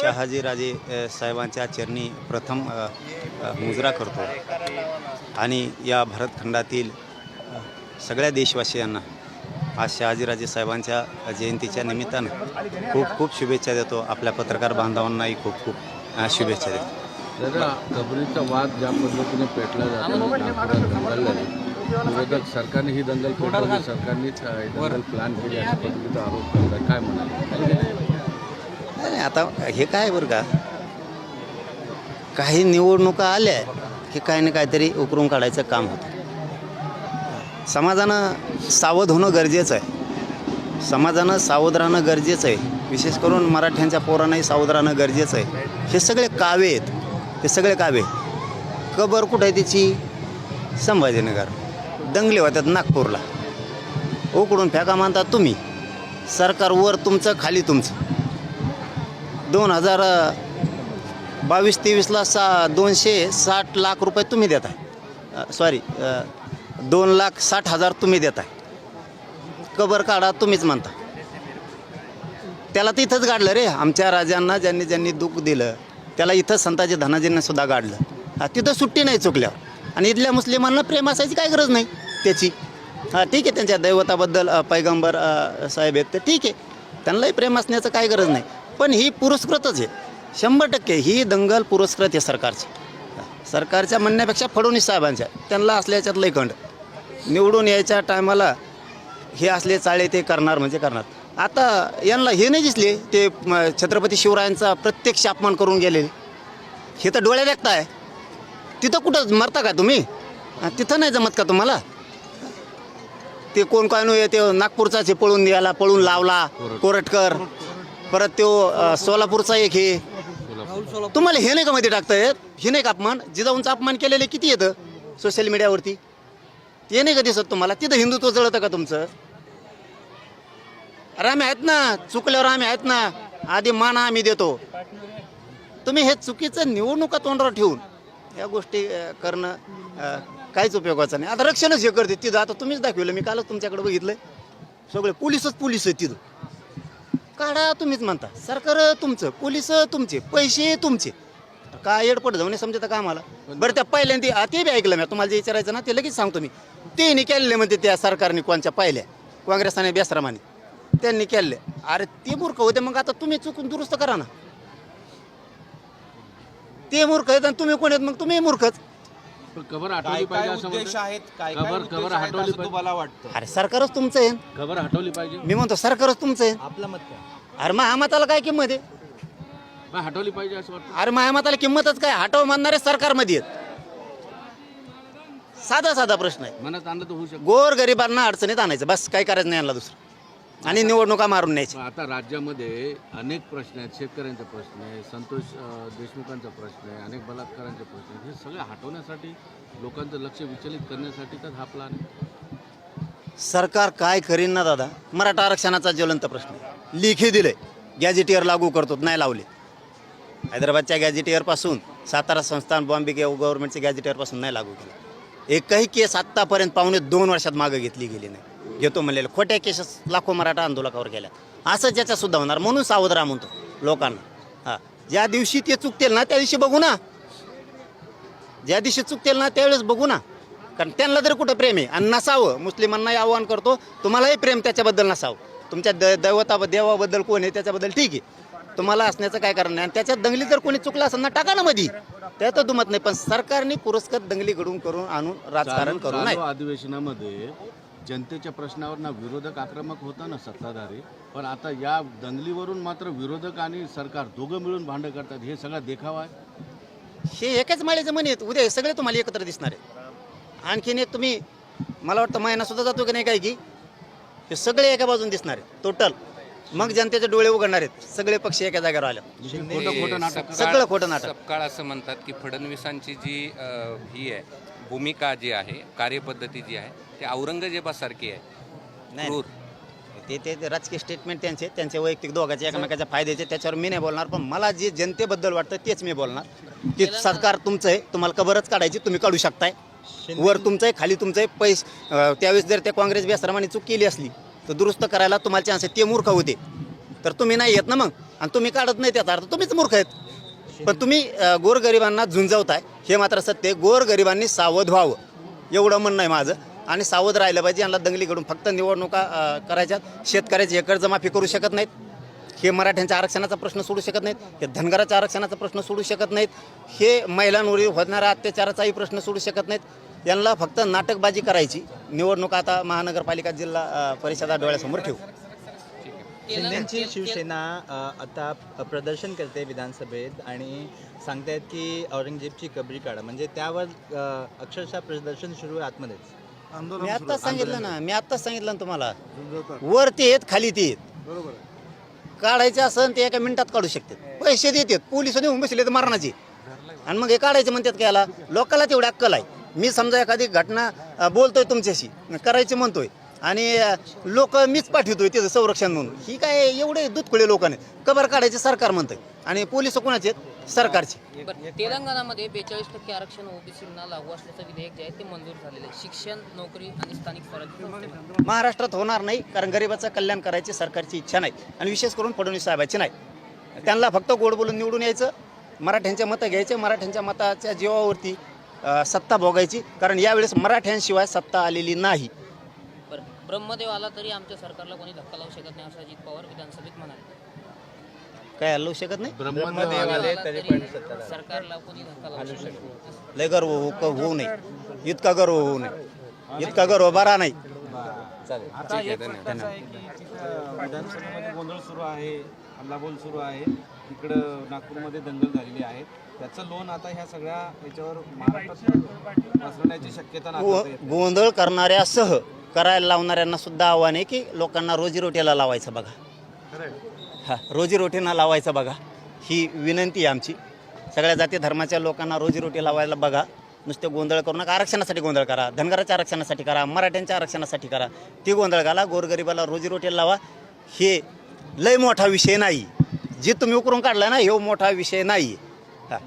शहाजीराजे साहेबांच्या चरणी प्रथम मुजरा करतो. आणि या भारतखंडातील सगळ्या देशवासियांना आज शहाजीराजे साहेबांच्या जयंतीच्या निमित्तानं खूप खूप शुभेच्छा देतो. आपल्या पत्रकार बांधवांनाही खूप खूप शुभेच्छा देतो. दादा कबरीचा वाद ज्या पद्धतीने पेटला जातो नागपुरात दंगल झाली. विरोधक सरकारने ही दंगल पेटवली ही दंगल प्लॅन केली अशा पद्धतीचा आरोप करतात काय म्हणाल? आता हे काय बरं का? काही निवडणुका आल्या की काही ना काहीतरी उकरून काढायचं काम होतं. समाजानं सावध होणं गरजेचं आहे. समाजानं सावध राहणं गरजेचं आहे. विशेष करून मराठ्यांच्या पोरांनाही सावध राहणं गरजेचं आहे. हे सगळे कावे आहेत. हे सगळे कावे कबर कुठं आहे त्याची संभाजीनगर. दंगले होत्यात नागपूरला. उकडून फेका मानतात तुम्ही. सरकार वर तुमचं खाली तुमचं. दोन हजार बावीस तेवीसला सा दोनशे साठ लाख रुपये तुम्ही देत आहे सॉरी दोन लाख साठ हजार तुम्ही देत आहे कबर काढा तुम्हीच म्हणता. त्याला तर इथंच गाडलं रे. आमच्या राजांना ज्यांनी ज्यांनी दुःख दिलं त्याला इथं संताजी धनाजींना सुद्धा गाडलं. हा तिथं सुट्टी नाही चुकल्यावर. आणि इथल्या मुस्लिमांना प्रेम असायची काय गरज नाही त्याची. हां ठीक आहे त्यांच्या दैवताबद्दल पैगंबर साहेब आहेत तर ठीक आहे. त्यांनाही प्रेम असण्याचं काय गरज नाही. पण ही पुरस्कृतच आहे. शंभर टक्के ही दंगल पुरस्कृत आहे सरकारची. सरकारच्या म्हणण्यापेक्षा फडणवीस साहेबांच्या. त्यांना असल्याच्यात लय खंड. निवडून यायच्या टायमाला हे असले चाळे ते करणार म्हणजे करणार. आता यांना हे नाही दिसले ते छत्रपती शिवरायांचा प्रत्यक्ष अपमान करून गेलेले हे तर डोळ्या देखताय तिथं कुठं मरता का तुम्ही? तिथं नाही जमत का तुम्हाला? ते कोण काय नो ते नागपूरचाच हे पळून द्यायला पळून लावला कोरटकर. परत तो सोलापूरचा एक हे. तुम्हाला हे नाही का मध्ये टाकतायत हे नाही का अपमान? जिजाऊंचा अपमान केलेले किती येतं सोशल मीडियावरती ते नाही का दिसत तुम्हाला? तिथं हिंदुत्व जळतं का तुमचं? अरे आम्ही आहेत ना चुकल्यावर आम्ही आहेत ना आधी मान आम्ही देतो. तुम्ही हे चुकीचं निवडणुका तोंडावर ठेवून या गोष्टी करणं काहीच उपयोगाचं नाही. आता रक्षणच हे करते. तिथं आता तुम्हीच दाखवलं. मी कालच तुमच्याकडे बघितलंय. सगळे पोलिसच पोलीस आहेत तिथं. काढा तुम्हीच म्हणता. सरकार तुमचं पोलीस तुमचे पैसे तुमचे. काय एडपट जाऊन समजतं का आम्हाला? बरं त्या पहिल्यांदा ते बी ऐकलं मी. तुम्हाला जे विचारायचं ना ते लगेच सांगतो मी. ते केलेले म्हणते त्या सरकारने कोणच्या पहिल्या? काँग्रेसाने बेसरामाने. त्यांनी केले अरे ते मूर्ख होते. मग आता तुम्ही चुकून दुरुस्त करा ना. ते मूर्ख आहेत आणि तुम्ही कोण आहेत? मग तुम्ही मूर्खच कबर काय हटवली काय पाहिजे असं उद्देश म्हणतात? आहेत? काय काय खबर- उद्देश खबर आहेत हटवली असं पाहिजे. तुम्हाला वाटतं? अरे सरकारच तुमचं आहे. खबर हटवली पाहिजे. मी म्हणतो सरकारच तुमचं आहे. आपलं मत काय? अरे महामताला काय किंमत आहे? हटवली पाहिजे असं वाटतं? अरे महामताला किंमतच काय? हटव म्हणणारे सरकारमध्ये आहेत. साधा साधा प्रश्न आहे. मनात आणलं तर होऊ शकतं. गोर गरिबांना अडचणीत आणायचं. बस काही करायचं नाही यांना दुसरं. आणि निवडणुका मारून न्यायची आता राज्यामध्ये अनेक प्रश्न आहेत. शेतकऱ्यांचे प्रश्न आहे संतोष देशमुखांचा प्रश्न आहे अनेक बलात्कारांचे प्रश्न आहेत. हे सगळे हटवण्यासाठी लोकांचं लक्ष विचलित करण्यासाठी तर हा प्लॅन सरकार काय करीन ना दादा? मराठा आरक्षणाचा ज्वलंत प्रश्न आहे. लेखी दिले गॅजेटियर लागू करतो नाही लावले. हैदराबादच्या गॅजेटियरपासून सातारा संस्थान बॉम्बे गव्हर्नमेंटच्या गॅजेटियरपासून नाही लागू केलं. एकही केस आत्तापर्यंत पावणे दोन वर्षात मागं घेतली गेली नाही. घेतो म्हणलेलं. खोट्या केसेस लाखो मराठा आंदोलकावर गेल्या असं ज्याचा सुद्धा होणार म्हणून सावध राहा म्हणतो लोकांना. हां. ज्या दिवशी ते चुकतील ना त्या दिवशी बघू ना. ज्या दिवशी चुकतील ना त्यावेळेस बघू ना. कारण त्यांना तरी कुठं प्रेम आहे? आणि नसावं. मुस्लिमांनाही आव्हान करतो. तुम्हालाही प्रेम त्याच्याबद्दल नसावं. तुमच्या द दैवता देवाबद्दल कोण आहे त्याच्याबद्दल ठीक आहे. तुम्हाला असण्याचं काय कारण नाही. आणि त्याच्यात दंगली जर कोणी चुकला असेल ना टाका ना मधी. त्या तर दुमत नाही. पण सरकारने पुरस्कार दंगली घडून करून आणून राजकारण करू नये. अधिवेशनामध्ये जनतेच्या प्रश्नावर ना विरोधक आक्रमक होता ना सत्ताधारी. पण आता या दंगलीवरून मात्र विरोधक आणि सरकार दोघं मिळून भांडं करतात हे सगळा देखावा आहे. हे एकाच माळेचं म्हणे आहेत. उद्या हे सगळे तुम्हाला एकत्र दिसणार आहेत. आणखीन एक तुम्ही मला वाटतं महिनासुद्धा जातो की नाही काय की हे सगळे एका बाजून दिसणार आहेत. टोटल मग जनतेचे डोळे उघडणार आहेत. सगळे पक्ष एका जागेवर आले. खोटं खोटं नाटक करतात. सगळं खोटं नाटक. सपकाळ असं म्हणतात की फडणवीसांची जी अ, ही आहे भूमिका जी आहे कार्यपद्धती जी आहे ती औरंगजेबासारखी आहे. नाही. क्रूर. ते ते ते राजकीय स्टेटमेंट त्यांचे. त्यांचे वैयक्तिक दोघांचे एकमेकाच्या फायद्याचे त्याच्यावर मी नाही बोलणार पण मला जे जनतेबद्दल वाटतं तेच मी बोलणार. की सरकार तुमचं आहे तुम्हाला कबरच काढायची तुम्ही काढू शकताय. वर तुमचं आहे खाली तुमचं आहे पैस त्यावेळेस जर त्या काँग्रेस बेसरामाने चूक केली असली तर दुरुस्त करायला तुम्हाला चान्स आहे. ते मूर्ख होते. तर तुम्ही नाही येत ना मग? आणि तुम्ही काढत नाही त्याचा अर्थ. तुम्हीच मूर्ख आहेत. पण तुम्ही गोरगरिबांना झुंजवताय. हे मात्र सत्य गोरगरिबांनी सावध व्हावं. एवढं म्हणणं आहे माझं. आणि सावध राहिलं पाहिजे. यांना दंगलीकडून फक्त निवडणुका करायच्यात शेतकऱ्याची जमाफी करू शकत नाहीत. हे मराठ्यांच्या आरक्षणाचा प्रश्न सोडू शकत नाहीत हे धनगराच्या आरक्षणाचा प्रश्न सोडू शकत नाहीत हे महिलांवरील होणाऱ्या अत्याचाराचाही प्रश्न सोडू शकत नाहीत. यांना फक्त नाटकबाजी करायची. निवडणूक आता महानगरपालिका जिल्हा परिषदा डोळ्यासमोर ठेवू. शिंदेची शिवसेना आता प्रदर्शन करते विधानसभेत आणि सांगतायत की औरंगजेबची कबरी काढा. म्हणजे त्यावर अक्षरशः प्रदर्शन सुरू आहे आतमध्येच मी आत्ताच सांगितलं ना मी आत्ताच सांगितलं ना तुम्हाला. वर ते येत खाली ते येत काढायचे असं ते एका मिनिटात काढू शकतात. पैसे देतात. पोलीस नेऊन बसले तर मारणाचे. आणि मग हे काढायचे म्हणतात का याला लोकाला तेवढी अक्कल आहे. मी समजा एखादी घटना बोलतोय तुमच्याशी करायची म्हणतोय आणि लोक मीच पाठवतोय त्याचं संरक्षण म्हणून. ही काय एवढे दुधखुळे लोकांनी कबर काढायचे सरकार म्हणतंय. आणि पोलीस कोणाचे आहेत? सरकारचे. बरं तेलंगणामध्ये बेचाळीस टक्के आरक्षण ओबीसींना लागू असल्याचं विधेयक जे आहे ते मंजूर झालेलं आहे. शिक्षण नोकरी आणि स्थानिक स्वराज्य संस्थेमध्ये. महाराष्ट्रात होणार नाही कारण गरिबाचं कल्याण करायची सरकारची इच्छा नाही आणि विशेष करून फडणवीस साहेबाची नाही. त्यांना फक्त गोड बोलून निवडून यायचं मराठ्यांच्या मतं घ्यायचे मराठ्यांच्या मताच्या जीवावरती अ, सत्ता भोगायची कारण यावेळेस मराठ्यांशिवाय सत्ता आलेली नाही. बरं ब्रह्मदेव आला तरी आमच्या सरकारला कोणी धक्का लावू शकत नाही असं अजित पवार विधानसभेत म्हणाले. काय हलवू शकत नाही? ब्रह्मदेव ब्रह्मदेव आले आला तरी तरी पण सत्ता सरकारला कोणी धक्का लावू शकत नाही. लय गर्व होऊ क- होऊ नये. इतका गर्व होऊ नये. इतका गर्व बरा नाही. चालेल. आता एक प्रश्न असा आहे की तिथं विधानसभेमध्ये गोंधळ सुरू आहे हल्लाबोल सुरू आहे. इकडं नागपूरमध्ये दंगल झालेली आहे. त्याचं लोन आता ह्या सगळ्या याच्यावर महाराष्ट्रात पसरण्याची शक्यता गो- नाकारता येत. नाही. गोंधळ करणाऱ्यासह करायला लावणाऱ्यांना सुद्धा आव्हान आहे की लोकांना रोजीरोटीला लावायचं बघा. हा रोजीरोटीना लावायचं बघा. ही विनंती आहे आमची. सगळ्या जाती धर्माच्या लोकांना रोजीरोटी लावायला बघा. नुसते गोंधळ करू नका. आरक्षणासाठी गोंधळ करा. धनगराच्या आरक्षणासाठी करा. मराठ्यांच्या आरक्षणासाठी करा. ती गोंधळ घाला. गोरगरिबाला रोजीरोटीला लावा. हे लय मोठा विषय नाही. जे तुम्ही उकरून काढला ना हे मोठा विषय नाही. हा.